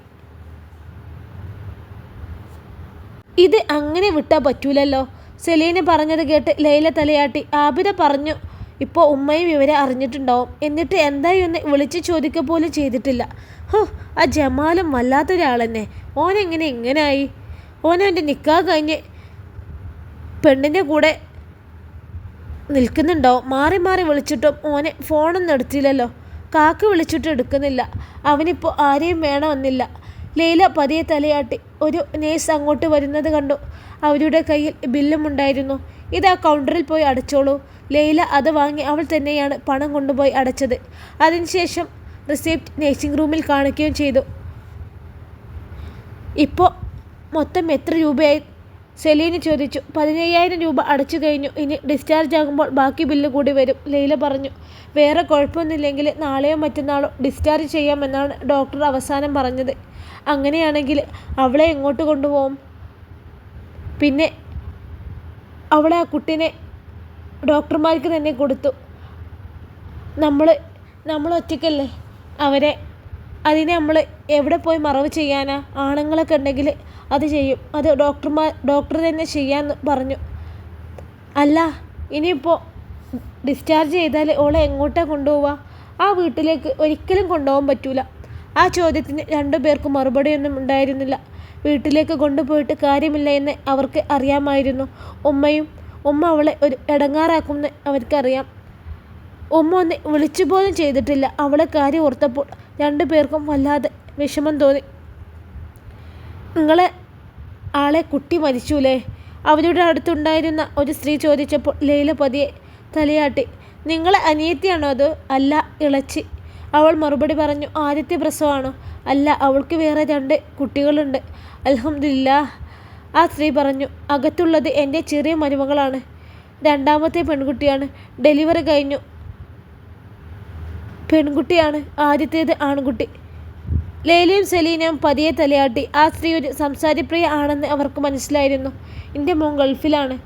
ഇത് അങ്ങനെ വിട്ടാൽ പറ്റൂലല്ലോ. സെലീന പറഞ്ഞത് കേട്ട് ലൈല തലയാട്ടി. ആബിദ പറഞ്ഞു ഇപ്പോൾ ഉമ്മയും ഇവരെ അറിഞ്ഞിട്ടുണ്ടാവും. എന്നിട്ട് എന്തായി ഒന്ന് വിളിച്ച് ചോദിക്കുക പോലും ചെയ്തിട്ടില്ല. ഹോ ആ ജമാലും വല്ലാത്തൊരാൾ തന്നെ ഓനെങ്ങനെ ഇങ്ങനായി? ഓനെന്റെ നിക്കാ കഴിഞ്ഞ് പെണ്ണിന്റെ കൂടെ നിൽക്കുന്നുണ്ടാവും. മാറി മാറി വിളിച്ചിട്ടും ഓനെ ഫോണൊന്നും എടുത്തില്ലല്ലോ. കാക്ക് വിളിച്ചിട്ട് എടുക്കുന്നില്ല. അവനിപ്പോൾ ആരെയും വേണമെന്നില്ല ലൈല പതിയെ തലയാട്ടി. ഒരു നേഴ്സ് അങ്ങോട്ട് വരുന്നത് കണ്ടു. അവരുടെ കയ്യിൽ ബില്ലും ഉണ്ടായിരുന്നു. ഇത് ആ കൗണ്ടറിൽ പോയി അടച്ചോളൂ. ലൈല അത് വാങ്ങി അവൾ തന്നെയാണ് പണം കൊണ്ടുപോയി അടച്ചത്. അതിനുശേഷം റിസീപ്റ്റ് നേഴ്സിംഗ് റൂമിൽ കാണിക്കുകയും ചെയ്തു. ഇപ്പോൾ മൊത്തം എത്ര രൂപയായി? സെലീന് ചോദിച്ചു. പതിനയ്യായിരം രൂപ അടച്ചു കഴിഞ്ഞു. ഇനി ഡിസ്ചാർജ് ആകുമ്പോൾ ബാക്കി ബില്ല് കൂടി വരും. ലൈല പറഞ്ഞു. വേറെ കുഴപ്പമൊന്നുമില്ലെങ്കിൽ നാളെയോ മറ്റന്നാളോ ഡിസ്ചാർജ് ചെയ്യാമെന്നാണ് ഡോക്ടർ അവസാനം പറഞ്ഞത്. അങ്ങനെയാണെങ്കിൽ അവളെ എങ്ങോട്ട് കൊണ്ടുപോകും? പിന്നെ അവളെ ആ കുട്ടീനെ ഡോക്ടർമാർക്ക് തന്നെ കൊടുത്തു. നമ്മൾ നമ്മൾ ഒറ്റയ്ക്കല്ലേ? അവരെ അതിനെ നമ്മൾ എവിടെ പോയി മറവ് ചെയ്യാനാ? ആണുങ്ങളൊക്കെ ഉണ്ടെങ്കിൽ അത് ചെയ്യും. അത് ഡോക്ടർമാർ ഡോക്ടർ തന്നെ ചെയ്യാമെന്ന് പറഞ്ഞു. അല്ല ഇനിയിപ്പോൾ ഡിസ്ചാർജ് ചെയ്താൽ ഓളെ എങ്ങോട്ടാണ് കൊണ്ടുപോവുക ആ വീട്ടിലേക്ക് ഒരിക്കലും കൊണ്ടുപോകാൻ പറ്റൂല. ആ ചോദ്യത്തിന് രണ്ടു പേർക്കും മറുപടിയൊന്നും ഉണ്ടായിരുന്നില്ല. വീട്ടിലേക്ക് കൊണ്ടുപോയിട്ട് കാര്യമില്ല എന്ന് അവർക്ക് അറിയാമായിരുന്നു. ഉമ്മയും ഉമ്മ അവളെ ഒരു ഇടങ്ങാറാക്കുമെന്ന് അവർക്കറിയാം. ഉമ്മ ഒന്ന് വിളിച്ചു പോലും ചെയ്തിട്ടില്ല. അവളെ കാര്യം ഓർത്തപ്പോൾ രണ്ടു പേർക്കും വല്ലാതെ വിഷമം തോന്നി. നിങ്ങളെ ആളെ കുട്ടി മരിച്ചൂലേ? അവരുടെ അടുത്തുണ്ടായിരുന്ന ഒരു സ്ത്രീ ചോദിച്ചപ്പോൾ ലൈല പതിയെ തലയാട്ടി. നിങ്ങളെ അനിയത്തിയാണോ അത്? അല്ല ഇളച്ചി. അവൾ മറുപടി പറഞ്ഞു ആദ്യത്തെ പ്രസവമാണോ അല്ല അവൾക്ക് വേറെ രണ്ട് കുട്ടികളുണ്ട്. അൽഹംദില്ല ആ സ്ത്രീ പറഞ്ഞു അകത്തുള്ളത് എന്റെ ചെറിയ മരുമകളാണ്. രണ്ടാമത്തെ പെൺകുട്ടിയാണ്. ഡെലിവറി കഴിഞ്ഞു. പെൺകുട്ടിയാണ് ആദ്യത്തേത് ആൺകുട്ടി. ലേലിയും സെലീനയും പതിയെ തലയാട്ടി. ആ സ്ത്രീ ഒരു സംസാരപ്രിയ ആണെന്ന് അവർക്ക് മനസ്സിലായിരുന്നു. എന്റെ മോൻ ഗൾഫിലാണ്.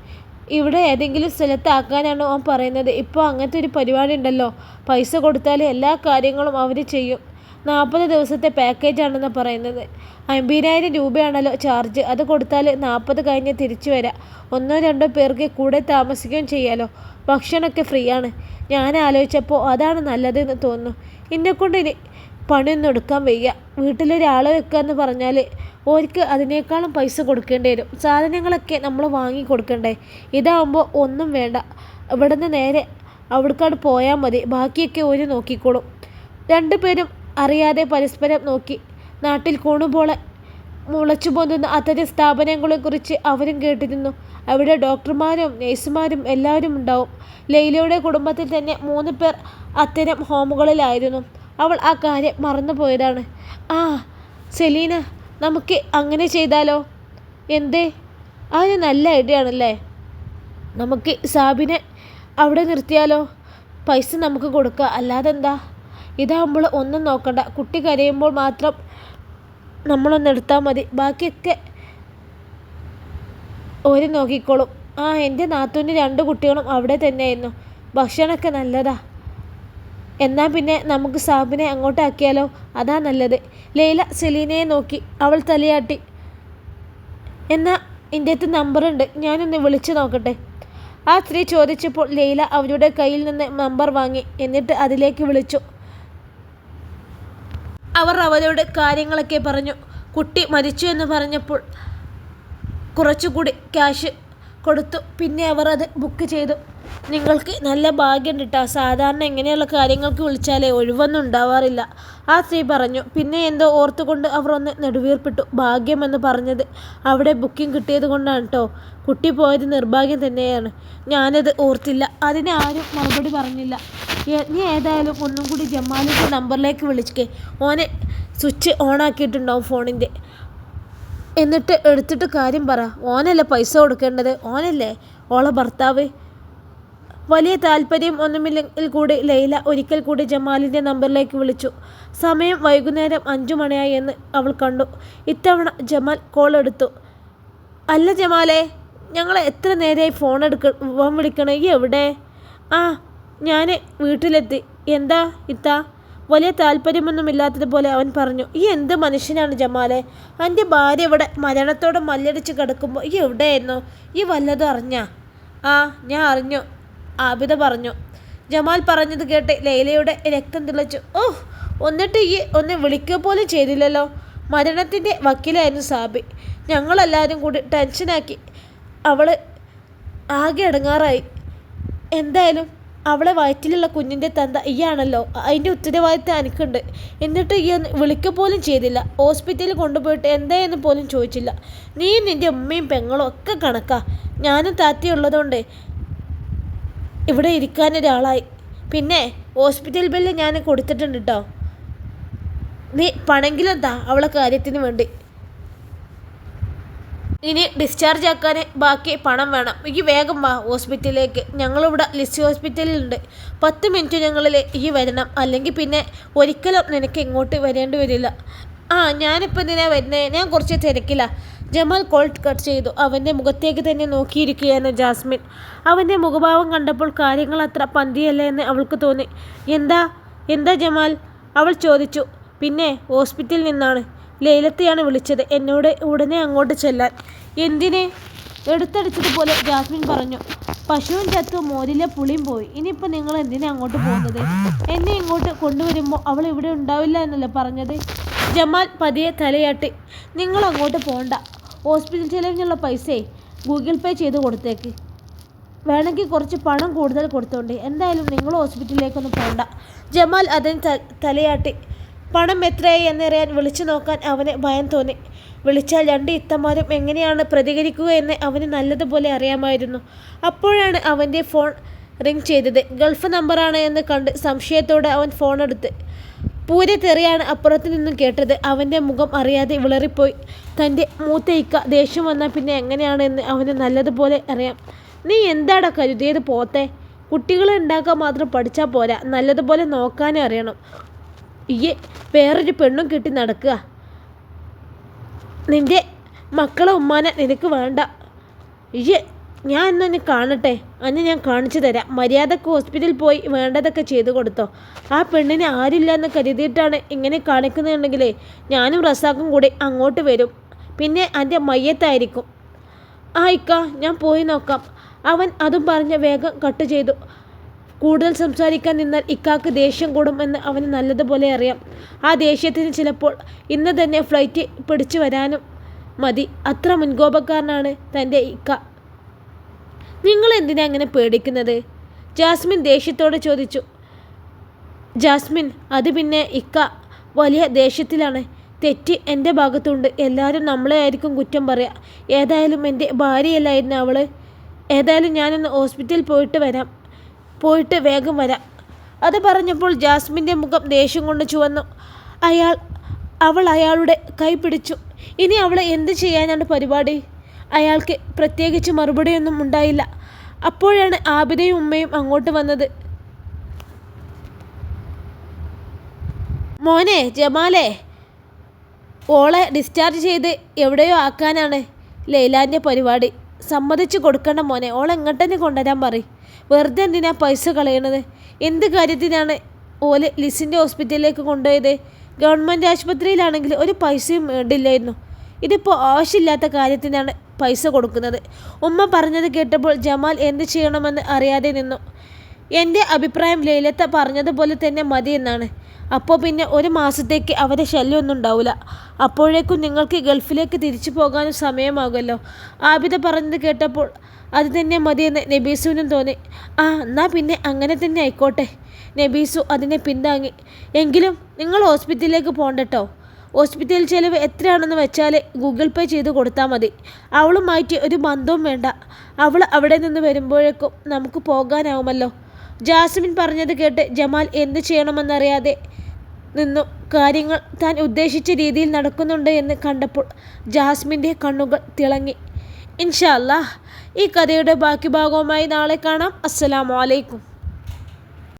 ഇവിടെ ഏതെങ്കിലും സ്ഥലത്താക്കാനാണ് അവൻ പറയുന്നത്. ഇപ്പോൾ അങ്ങനത്തെ ഒരു പരിപാടി ഉണ്ടല്ലോ. പൈസ കൊടുത്താൽ എല്ലാ കാര്യങ്ങളും അവർ ചെയ്യും. നാൽപ്പത് ദിവസത്തെ പാക്കേജ് ആണെന്ന് പറയുന്നത്. അമ്പതിനായിരം രൂപയാണല്ലോ ചാർജ് അത് കൊടുത്താൽ നാൽപ്പത് കഴിഞ്ഞ് തിരിച്ചു വരാം. ഒന്നോ രണ്ടോ പേർക്ക് കൂടെ താമസിക്കുകയും ചെയ്യാലോ. ഭക്ഷണമൊക്കെ ഫ്രീ ആണ്. ഞാൻ ആലോചിച്ചപ്പോൾ അതാണ് നല്ലതെന്ന് തോന്നുന്നു. എന്നെക്കൊണ്ട് ഇനി പണിയൊന്നും എടുക്കാൻ വയ്യ. വീട്ടിലൊരാളെ വെക്കുക എന്ന് പറഞ്ഞാൽ ഓർക്ക് അതിനേക്കാളും പൈസ കൊടുക്കേണ്ടി വരും. സാധനങ്ങളൊക്കെ നമ്മൾ വാങ്ങി കൊടുക്കണ്ടേ? ഇതാവുമ്പോൾ ഒന്നും വേണ്ട. ഇവിടുന്ന് നേരെ അവിടേക്കാട് പോയാൽ മതി. ബാക്കിയൊക്കെ ഒരു നോക്കിക്കോളും. രണ്ടുപേരും അറിയാതെ പരസ്പരം നോക്കി. നാട്ടിൽ കൂണുപോലെ മുളച്ചു പൊന്തുന്ന അത്തരം സ്ഥാപനങ്ങളെക്കുറിച്ച് അവരും കേട്ടിരുന്നു. അവിടെ ഡോക്ടർമാരും നേഴ്സുമാരും എല്ലാവരും ഉണ്ടാവും. ലൈലയുടെ കുടുംബത്തിൽ തന്നെ മൂന്ന് പേർ അത്തരം ഹോമുകളിലായിരുന്നു. അവൾ ആ കാര്യം മറന്നുപോയതാണ്. ആ സെലീന നമുക്ക് അങ്ങനെ ചെയ്താലോ? എന്തേ? ഒരു നല്ല ഐഡിയ ആണല്ലേ? നമുക്ക് സാബിനെ അവിടെ നിർത്തിയാലോ? പൈസ നമുക്ക് കൊടുക്കുക അല്ലാതെ എന്താ ഇതാകുമ്പോൾ ഒന്നും നോക്കണ്ട. കുട്ടി കരയുമ്പോൾ മാത്രം നമ്മളൊന്ന് എടുത്താൽ മതി. ബാക്കിയൊക്കെ ഓര് നോക്കിക്കോളും. ആ എന്റെ നാത്തൂന്റെ രണ്ട് കുട്ടികളും അവിടെ തന്നെയായിരുന്നു. ഭക്ഷണമൊക്കെ നല്ലതാ. എന്നാൽ പിന്നെ നമുക്ക് സാബിനെ അങ്ങോട്ടാക്കിയാലോ? അതാ നല്ലത്. ലൈല സെലീനയെ നോക്കി. അവൾ തലയാട്ടി. എന്നാൽ എന്റെ അടുത്ത് നമ്പറുണ്ട്. ഞാനൊന്ന് വിളിച്ചു നോക്കട്ടെ. ആ സ്ത്രീ ചോദിച്ചപ്പോൾ ലൈല അവരുടെ കയ്യിൽ നിന്ന് നമ്പർ വാങ്ങി. എന്നിട്ട് അതിലേക്ക് വിളിച്ചു. അവർ അവരോട് കാര്യങ്ങളൊക്കെ പറഞ്ഞു. കുട്ടി മരിച്ചു എന്ന് പറഞ്ഞപ്പോൾ കുറച്ചുകൂടി ക്യാഷ് കൊടുത്തു. പിന്നെ അവർ അത് ബുക്ക് ചെയ്തു. നിങ്ങൾക്ക് നല്ല ഭാഗ്യം കിട്ടാം. സാധാരണ ഇങ്ങനെയുള്ള കാര്യങ്ങൾക്ക് വിളിച്ചാലേ ഒഴിവൊന്നും ഉണ്ടാവാറില്ല. ആ സ്ത്രീ പറഞ്ഞു. പിന്നെ എന്തോ ഓർത്തുകൊണ്ട് അവർ ഒന്ന് നെടുവീർപ്പിട്ടു. ഭാഗ്യമെന്ന് പറഞ്ഞത് അവിടെ ബുക്കിംഗ് കിട്ടിയത് കൊണ്ടാണ് കേട്ടോ കുട്ടി പോയത് നിർഭാഗ്യം തന്നെയാണ്. ഞാനത് ഓർത്തില്ല. അതിനെ ആരും മറുപടി പറഞ്ഞില്ല. നീ ഏതായാലും ഒന്നും കൂടി ജമാലിന്റെ നമ്പറിലേക്ക് വിളിച്ചേ ഓനെ സ്വിച്ച് ഓൺ ആക്കിയിട്ടുണ്ടാവും ഫോണിന്റെ എന്നിട്ട് എടുത്തിട്ട് കാര്യം പറ. ഓനല്ലേ പൈസ കൊടുക്കേണ്ടത്? ഓനല്ലേ? ഓളെ ഭർത്താവ്? വലിയ താല്പര്യം ഒന്നുമില്ലെങ്കിൽ കൂടി ലൈല ഒരിക്കൽ കൂടി ജമാലിന്റെ നമ്പറിലേക്ക് വിളിച്ചു. സമയം വൈകുന്നേരം അഞ്ചു മണിയായി എന്ന് അവൾ കണ്ടു. ഇത്തവണ ജമാൽ കോൾ എടുത്തു. അല്ല ജമാലേ ഞങ്ങൾ എത്ര നേരമായി ഫോൺ എടുക്ക ഫോൺ വിളിക്കണേ? എവിടെ? ആ ഞാൻ വീട്ടിലെത്തി. എന്താ ഇത്ത? വലിയ താല്പര്യമൊന്നുമില്ലാത്തതുപോലെ അവൻ പറഞ്ഞു ഈ എന്ത് മനുഷ്യനാണ് ജമാലെ? എന്റെ ഭാര്യ ഇവിടെ മരണത്തോടെ മല്ലടിച്ച് കിടക്കുമ്പോൾ ഈ എവിടെയായിരുന്നു? ഈ വല്ലതും അറിഞ്ഞാ? ആ ഞാൻ അറിഞ്ഞു ആബിദ പറഞ്ഞു. ജമാൽ പറഞ്ഞത് കേട്ട് ലൈലയുടെ രക്തം തിളച്ചു. ഓഹ് എന്നിട്ട് ഈ ഒന്ന് വിളിക്കുക പോലും ചെയ്തില്ലല്ലോ. മരണത്തിന്റെ വക്കീലായിരുന്നു സാബി. ഞങ്ങളെല്ലാവരും കൂടി ടെൻഷനാക്കി അവൾ ആകെ ഇടങ്ങാറായി. എന്തായാലും അവളെ വയറ്റിലുള്ള കുഞ്ഞിന്റെ തന്ത ഇയാണല്ലോ. അതിന്റെ ഉത്തരവാദിത്തം എനിക്കുണ്ട്. എന്നിട്ട് ഈ ഒന്ന് വിളിക്കുക പോലും ചെയ്തില്ല. ഹോസ്പിറ്റലിൽ കൊണ്ടുപോയിട്ട് എന്തായെന്ന് പോലും ചോദിച്ചില്ല. നീ നിന്റെ ഉമ്മയും പെങ്ങളും ഒക്കെ കണക്കാ. ഞാനും താത്തയും ഉള്ളതുകൊണ്ട് ഇവിടെ ഇരിക്കാനൊരാളായി പിന്നെ ഹോസ്പിറ്റൽ ബില്ല് ഞാൻ കൊടുത്തിട്ടുണ്ട് കേട്ടോ നീ പണമെങ്കിലും താ അവളെ കാര്യത്തിന് വേണ്ടി? ഇനി ഡിസ്ചാർജ് ആക്കാൻ ബാക്കി പണം വേണം. ഈ വേഗം വാ ഹോസ്പിറ്റലിലേക്ക്. ഞങ്ങളിവിടെ ലിസ്റ്റ് ഹോസ്പിറ്റലിലുണ്ട്. പത്ത് മിനിറ്റ് ഞങ്ങളിൽ ഈ വരണം. അല്ലെങ്കിൽ പിന്നെ ഒരിക്കലും നിനക്ക് ഇങ്ങോട്ട് വരേണ്ടി വരില്ല. ആ ഞാനിപ്പോൾ എന്തിനാ വരുന്നത് ഞാൻ കുറച്ച് തിരക്കില്ല ജമാൽ കോൾ കട്ട് ചെയ്തു. അവന്റെ മുഖത്തേക്ക് തന്നെ നോക്കിയിരിക്കുകയാണ് ജാസ്മിൻ. അവന്റെ മുഖഭാവം കണ്ടപ്പോൾ കാര്യങ്ങൾ അത്ര പന്തിയല്ല എന്ന് അവൾക്ക് തോന്നി. എന്താ? എന്താ ജമാൽ? അവൾ ചോദിച്ചു. പിന്നെ ഹോസ്പിറ്റലിൽ നിന്നാണ്. ലൈലത്തെയാണ് വിളിച്ചത്. എന്നോട് ഉടനെ അങ്ങോട്ട് ചെല്ലാൻ. എന്തിനെ? എടുത്തടിച്ചതുപോലെ ജാസ്മിൻ പറഞ്ഞു. പശുവും ചത്തു മോരിലെ പുളിയും പോയി. ഇനിയിപ്പോൾ നിങ്ങൾ എന്തിനാ അങ്ങോട്ട് പോകുന്നത്? എന്നെ ഇങ്ങോട്ട് കൊണ്ടുവരുമ്പോൾ അവൾ ഇവിടെ ഉണ്ടാവില്ല എന്നല്ലേ പറഞ്ഞത്? ജമാൽ പതിയെ തലയാട്ടി. നിങ്ങൾ അങ്ങോട്ട് പോകണ്ട ഹോസ്പിറ്റൽ ചെലവിനുള്ള പൈസയെ ഗൂഗിൾ പേ ചെയ്ത് കൊടുത്തേക്ക്. വേണമെങ്കിൽ കുറച്ച് പണം കൂടുതൽ കൊടുത്തോണ്ട്. എന്തായാലും നിങ്ങൾ ഹോസ്പിറ്റലിലേക്കൊന്നും പോകണ്ട ജമാൽ അതിന് തലയാട്ടി. പണം എത്രയായി എന്നറിയാൻ വിളിച്ചു നോക്കാൻ അവന് ഭയം തോന്നി. വിളിച്ചാൽ രണ്ട് ഇത്തമാരും എങ്ങനെയാണ് പ്രതികരിക്കുക എന്ന് അവന് നല്ലതുപോലെ അറിയാമായിരുന്നു. അപ്പോഴാണ് അവന്റെ ഫോൺ റിങ് ചെയ്തത്. ഗൾഫ് നമ്പറാണ് എന്ന് കണ്ട് സംശയത്തോടെ അവൻ ഫോൺ എടുത്ത് പൂരെ തെറിയാണ് അപ്പുറത്ത് നിന്നും കേട്ടത്. അവന്റെ മുഖം അറിയാതെ വിളറിപ്പോയി. തന്റെ മൂത്ത ഇക്ക ദേഷ്യം വന്നാൽ പിന്നെ എങ്ങനെയാണെന്ന് അവന് നല്ലതുപോലെ അറിയാം. നീ എന്താടാ കരുതിയത് പോത്തെ? കുട്ടികളെ ഉണ്ടാക്കാൻ മാത്രം പഠിച്ചാൽ പോരാ. നല്ലതുപോലെ നോക്കാനും അറിയണം. ഈ വേറൊരു പെണ്ണും കിട്ടി നടക്കുക. നിന്റെ മക്കളെ ഉമ്മാനെ നിനക്ക് വേണ്ട. ഈ ഞാൻ എന്നെ കാണട്ടെ. അന്ന് ഞാൻ കാണിച്ചു തരാം. മര്യാദയ്ക്ക് ഹോസ്പിറ്റലിൽ പോയി വേണ്ടതൊക്കെ ചെയ്തു കൊടുത്തോ. ആ പെണ്ണിനെ ആരില്ല എന്ന് കരുതിയിട്ടാണ് ഇങ്ങനെ കാണിക്കുന്നുണ്ടെങ്കിലേ ഞാനും റസാക്കും കൂടി അങ്ങോട്ട് വരും. പിന്നെ എന്റെ മയ്യത്തായിരിക്കും. ആ ഇക്ക ഞാൻ പോയി നോക്കാം. അവൻ അതും പറഞ്ഞ് വേഗം കട്ട് ചെയ്തു. കൂടുതൽ സംസാരിക്കാൻ നിന്നാൽ ഇക്കാക്ക് ദേഷ്യം കൂടുമെന്ന് അവന് നല്ലതുപോലെ അറിയാം. ആ ദേഷ്യത്തിന് ചിലപ്പോൾ ഇന്ന് തന്നെ ഫ്ലൈറ്റ് പിടിച്ചു വരാനും മതി. അത്ര മുൻകോപക്കാരനാണ് തന്റെ ഇക്ക. നിങ്ങൾ എന്തിനാ അങ്ങനെ പേടിക്കുന്നത്? ജാസ്മിൻ ദേഷ്യത്തോടെ ചോദിച്ചു. ജാസ്മിൻ അത് പിന്നെ ഇക്ക വലിയ ദേഷ്യത്തിലാണ്. തെറ്റ് എന്റെ ഭാഗത്തുണ്ട്. എല്ലാവരും നമ്മളെ ആയിരിക്കും കുറ്റം പറയുക ഏതായാലും എന്റെ ഭാര്യയല്ലായിരുന്നു അവൾ ഏതായാലും ഞാനൊന്ന് ഹോസ്പിറ്റലിൽ പോയിട്ട് വരാം. പോയിട്ട് വേഗം വരാം. അത് പറഞ്ഞപ്പോൾ ജാസ്മിന്റെ മുഖം ദേഷ്യം കൊണ്ട് ചുവന്നു. അയാൾ അവൾ അയാളുടെ കൈ പിടിച്ചു. ഇനി അവളെ എന്ത് ചെയ്യാനാണ് പരിപാടി? അയാൾക്ക് പ്രത്യേകിച്ച് മറുപടിയൊന്നും ഉണ്ടായില്ല. അപ്പോഴാണ് ആബിദയും ഉമ്മയും അങ്ങോട്ട് വന്നത്. മോനെ ജമാലെ ഓളെ ഡിസ്ചാർജ് ചെയ്ത് എവിടെയോ ആക്കാനാണ് ലൈലാന്റെ പരിപാടി. സമ്മതിച്ചു കൊടുക്കണ്ട മോനെ ഓളെ എങ്ങോട്ടെന്നെ കൊണ്ടുവരാൻ പറയും. വെറുതെ എന്തിനാ പൈസ കളയണത്? എന്ത് കാര്യത്തിനാണ് ഓലെ ലിസിന്റെ ഹോസ്പിറ്റലിലേക്ക് കൊണ്ടുപോയത്? ഗവൺമെന്റ് ആശുപത്രിയിലാണെങ്കിൽ ഒരു പൈസയും വേണ്ടില്ലായിരുന്നു. ഇതിപ്പോൾ ആവശ്യമില്ലാത്ത കാര്യത്തിനാണ് പൈസ കൊടുക്കുന്നത്. ഉമ്മ പറഞ്ഞത് കേട്ടപ്പോൾ ജമാൽ എന്ത് ചെയ്യണമെന്ന് അറിയാതെ നിന്നു. എന്റെ അഭിപ്രായം ലൈലത്ത പറഞ്ഞതുപോലെ തന്നെ മതി എന്നാണ് അപ്പോൾ പിന്നെ ഒരു മാസത്തേക്ക് അവരെ ശല്യമൊന്നും ഉണ്ടാവില്ല. അപ്പോഴേക്കും നിങ്ങൾക്ക് ഗൾഫിലേക്ക് തിരിച്ചു പോകാനും സമയമാകുമല്ലോ. ആബിദ പറഞ്ഞത് കേട്ടപ്പോൾ അത് തന്നെ മതിയെന്ന് നബീസുവിനും തോന്നി. ആ എന്നാൽ പിന്നെ അങ്ങനെ തന്നെ ആയിക്കോട്ടെ. നബീസു അതിനെ പിന്താങ്ങി. എങ്കിലും നിങ്ങൾ ഹോസ്പിറ്റലിലേക്ക് പോകണ്ടട്ടോ ഹോസ്പിറ്റൽ ചിലവ് എത്രയാണെന്ന് വെച്ചാൽ ഗൂഗിൾ പേ ചെയ്ത് കൊടുത്താൽ മതി. അവളുമായിട്ട് ഒരു ബന്ധവും വേണ്ട. അവൾ അവിടെ നിന്ന് വരുമ്പോഴേക്കും നമുക്ക് പോകാനാവുമല്ലോ. ജാസ്മിൻ പറഞ്ഞത് കേട്ട് ജമാൽ എന്ത് ചെയ്യണമെന്നറിയാതെ നിന്നു. കാര്യങ്ങൾ താൻ ഉദ്ദേശിച്ച രീതിയിൽ നടക്കുന്നുണ്ട് എന്ന് കണ്ടപ്പോൾ ജാസ്മിന്റെ കണ്ണുകൾ തിളങ്ങി. ഇൻഷാ അല്ലാ ഈ കഥയുടെ ബാക്കി ഭാഗവുമായി നാളെ കാണാം. അസ്സലാമു അലൈക്കും.